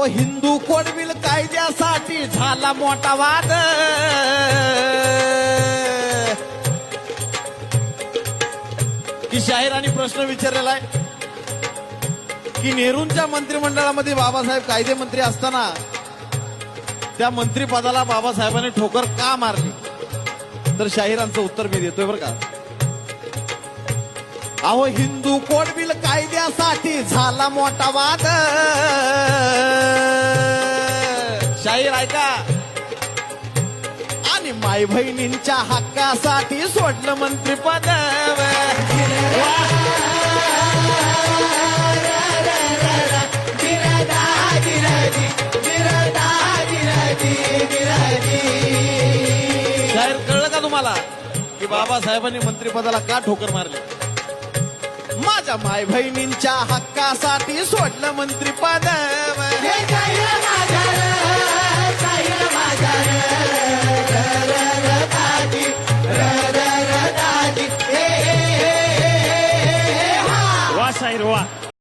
अहो हिंदू कोडविल कायद्यासाठी झाला मोठा वाद. की शाहिरांनी प्रश्न विचारलेला आहे. की नेहरूंच्या मंत्रिमंडळामध्ये बाबासाहेब कायदे मंत्री असताना त्या मंत्रिपदाला बाबासाहेबांनी ठोकर का मारली? तर शाहिरांचं उत्तर मी देतोय बरं का. अहो हिंदू कोडबिल कायद्यासाठी झाला मोठा वाद. शाहीर ऐका आणि माय बहिणींच्या हक्कासाठी सोडलं मंत्रीपद शाहीर कळलं का तुम्हाला की बाबासाहेबांनी मंत्रिपदाला का ठोकर मारली? माझ्या माय बहिणींच्या हक्कासाठी सोडलं サイドは